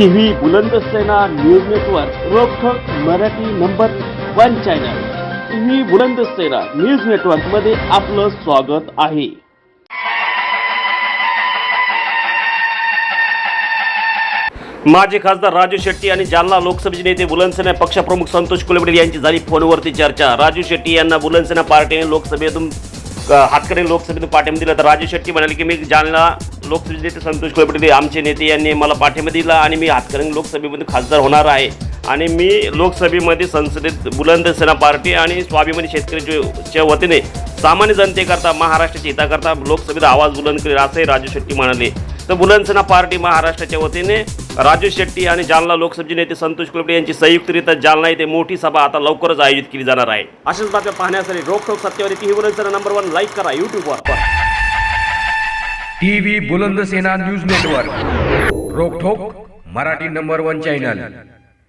TV Bulandsena news network रोखोक Marathi number one channel. TV Bulandsena news नेटवर्कमध्ये आपलं स्वागत आहे. माजी खासदार राजू शेट्टी आणि जालना लोकसभेचे नेते बुलंदसेना पक्षप्रमुख संतोष कुलबडे यांची झाली फोनवरती चर्चा. राजू शेट्टी यांना बुलंदसेना पार्टीने लोकसभेतून हातकडे लोकसभेतून पाठिंबा दिला तर राजू शेट्टी म्हणाले की मी जालना लोकसभेचे नेते संतोष कुलबडे आमचे नेते यांनी मला पाठिंबा दिला आणि मी हातकरी लोकसभेमध्ये खासदार होणार आहे. आणि मी लोकसभेमध्ये संसदेत बुलंदसेना पार्टी आणि स्वाभिमानी शेतकऱ्याच्या वतीने सामान्य जनतेकरता महाराष्ट्राच्या हिताकरता लोकसभेत आवाज बुलंद करेल असंही राजू शेट्टी म्हणाले. तर बुलंदसेना पार्टी महाराष्ट्राच्या वतीने राजू शेट्टी आणि जालना लोकसभेचे नेते संतोष कुलकर्णी यांची संयुक्तरित्या जालना येथे मोठी सभा आता लवकरच आयोजित केली जाणार आहे. अशाच बातम्या पाहण्यासाठी रोखोक सत्यवादी TV Bulandsena number one like करा युट्यूबवर TV Buland Sena news network. रोखोक Marathi number one channel